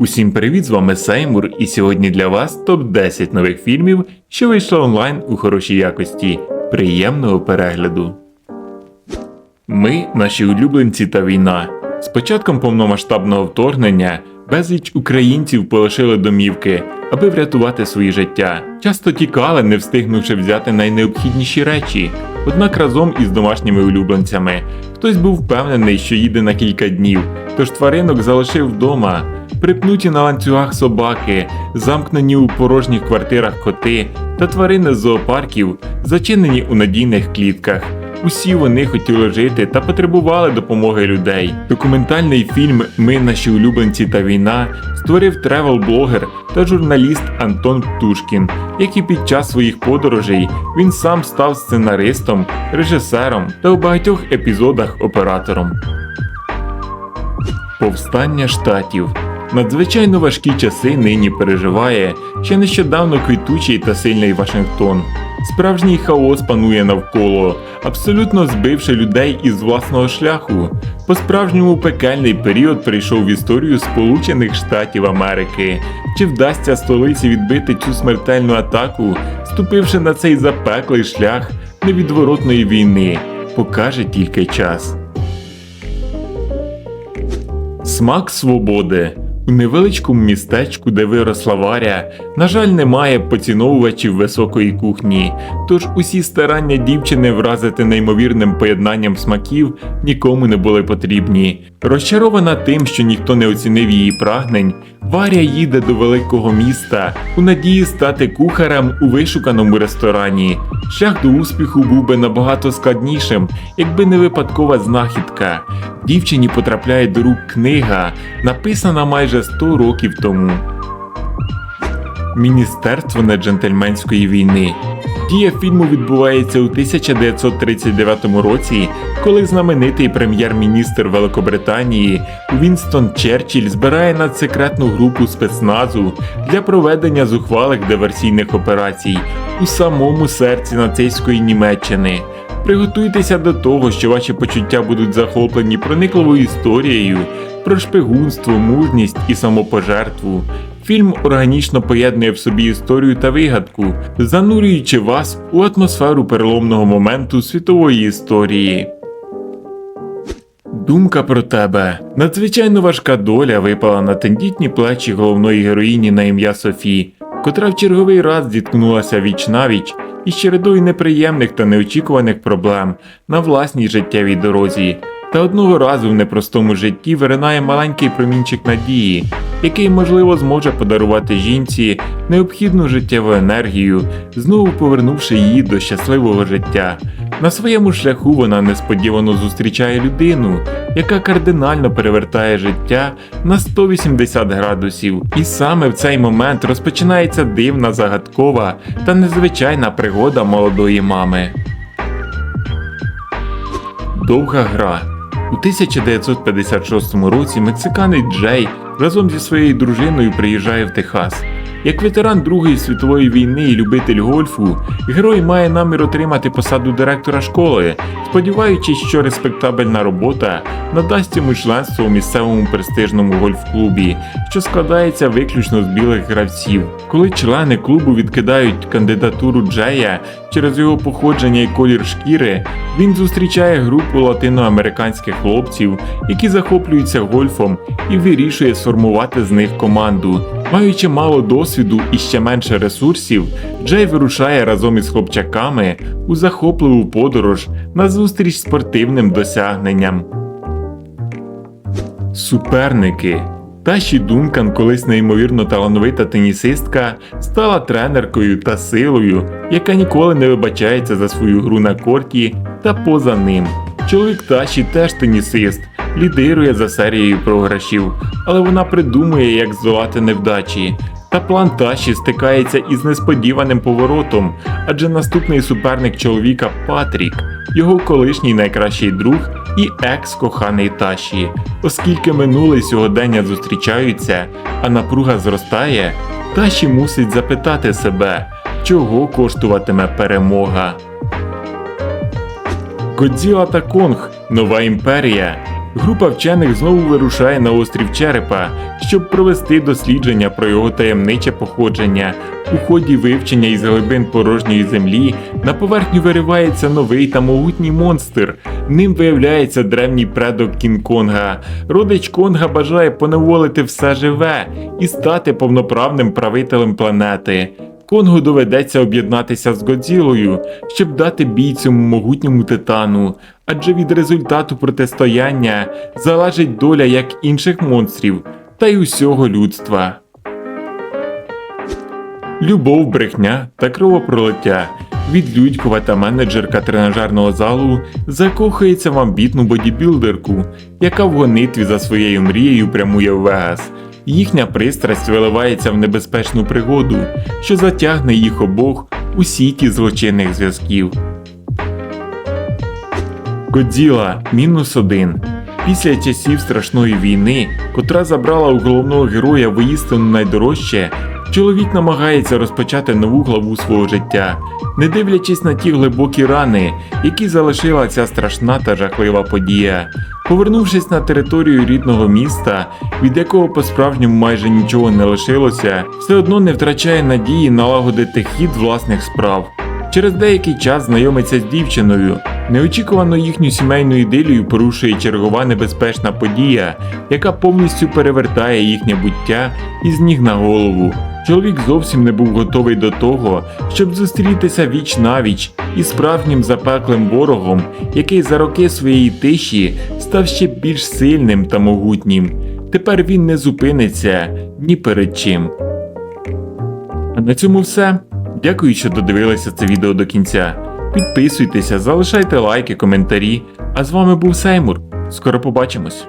Усім привіт, з вами Сеймур, і сьогодні для вас топ-10 нових фільмів, що вийшли онлайн у хорошій якості. Приємного перегляду. Ми, наші улюбленці та війна. З початком повномасштабного вторгнення безліч українців полишили домівки, аби врятувати свої життя. Часто тікали, не встигнувши взяти найнеобхідніші речі. Однак разом із домашніми улюбленцями хтось був впевнений, що їде на кілька днів, тож тваринок залишив вдома. Припнуті на ланцюгах собаки, замкнені у порожніх квартирах коти та тварини з зоопарків, зачинені у надійних клітках. Усі вони хотіли жити та потребували допомоги людей. Документальний фільм Ми наші улюбленці та війна створив тревел-блогер та журналіст Антон Птушкін, який під час своїх подорожей він сам став сценаристом, режисером та у багатьох епізодах оператором. Повстання штатів. Надзвичайно важкі часи нині переживає ще нещодавно квітучий та сильний Вашингтон. Справжній хаос панує навколо, абсолютно збивши людей із власного шляху. По справжньому пекельний період прийшов в історію Сполучених Штатів Америки. Чи вдасться столиці відбити цю смертельну атаку, ступивши на цей запеклий шлях невідворотної війни, покаже тільки час. Смак свободи. У невеличкому містечку, де виросла Варя, на жаль, немає поціновувачів високої кухні, тож усі старання дівчини вразити неймовірним поєднанням смаків нікому не були потрібні. Розчарована тим, що ніхто не оцінив її прагнень, Варя їде до великого міста у надії стати кухарем у вишуканому ресторані. Шлях до успіху був би набагато складнішим, якби не випадкова знахідка. Дівчині потрапляє до рук книга, написана майже 100 років тому. Міністерство неджентльменської війни. Дія фільму відбувається у 1939 році, коли знаменитий прем'єр-міністр Великобританії Вінстон Черчилль збирає надсекретну групу спецназу для проведення зухвалих диверсійних операцій у самому серці нацистської Німеччини. Приготуйтеся до того, що ваші почуття будуть захоплені проникливою історією про шпигунство, мужність і самопожертву. Фільм органічно поєднує в собі історію та вигадку, занурюючи вас у атмосферу переломного моменту світової історії. Думка про тебе. Надзвичайно важка доля випала на тендітні плечі головної героїні на ім'я Софі, котра в черговий раз зіткнулася віч навіч із чередою неприємних та неочікуваних проблем на власній життєвій дорозі. Та одного разу в непростому житті виринає маленький промінчик надії, який, можливо, зможе подарувати жінці необхідну життєву енергію, знову повернувши її до щасливого життя. На своєму шляху вона несподівано зустрічає людину, яка кардинально перевертає життя на 180 градусів. І саме в цей момент розпочинається дивна, загадкова та незвичайна пригода молодої мами. Довга гра. У 1956 році мексиканець Джей разом зі своєю дружиною приїжджає в Техас. Як ветеран Другої світової війни і любитель гольфу, герой має намір отримати посаду директора школи, сподіваючись, що респектабельна робота надасть йому членство у місцевому престижному гольф-клубі, що складається виключно з білих гравців. Коли члени клубу відкидають кандидатуру Джея через його походження і колір шкіри, він зустрічає групу латиноамериканських хлопців, які захоплюються гольфом, і вирішує сформувати з них команду. Маючи мало досвіду і ще менше ресурсів, Джей вирушає разом із хлопчаками у захопливу подорож на зустріч спортивним досягненням. Суперники Таші Дункан, колись неймовірно талановита тенісистка, стала тренеркою та силою, яка ніколи не вибачається за свою гру на корті та поза ним. Чоловік Таші теж тенісист, лідирує за серією програшів, але вона придумує, як здолати невдачі. Та план Таші стикається із несподіваним поворотом, адже наступний суперник чоловіка Патрік, його колишній найкращий друг і екс-коханий Таші. Оскільки минуле сьогодення зустрічаються, а напруга зростає, Таші мусить запитати себе, чого коштуватиме перемога. Годзіла та Конг Нова імперія. Група вчених знову вирушає на острів Черепа, щоб провести дослідження про його таємниче походження. У ході вивчення із глибин порожньої землі на поверхню виривається новий та могутній монстр. Ним виявляється древній предок Кінг-Конга. Родич Конга бажає поневолити все живе і стати повноправним правителем планети. Конгу доведеться об'єднатися з Годзілою, щоб дати бій цьому могутньому титану, адже від результату протистояння залежить доля як інших монстрів, та й усього людства. Любов, брехня та кровопролиття. Відлюдькова та менеджерка тренажерного залу закохується в амбітну бодібілдерку, яка в гонитві за своєю мрією прямує в Вегас. Їхня пристрасть виливається в небезпечну пригоду, що затягне їх обох у сіті злочинних зв'язків. Годзіла мінус один. Після часів страшної війни, котра забрала у головного героя воїстину найдорожче, чоловік намагається розпочати нову главу свого життя, не дивлячись на ті глибокі рани, які залишила ця страшна та жахлива подія. Повернувшись на територію рідного міста, від якого по-справжньому майже нічого не лишилося, все одно не втрачає надії налагодити хід власних справ. Через деякий час знайомиться з дівчиною. Неочікувано їхню сімейну ідилію порушує чергова небезпечна подія, яка повністю перевертає їхнє буття із ніг на голову. Чоловік зовсім не був готовий до того, щоб зустрітися віч навіч із справжнім запеклим ворогом, який за роки своєї тиші став ще більш сильним та могутнім. Тепер він не зупиниться ні перед чим. А на цьому все. Дякую, що додивилися це відео до кінця. Підписуйтеся, залишайте лайки, коментарі. А з вами був Сеймур. Скоро побачимось.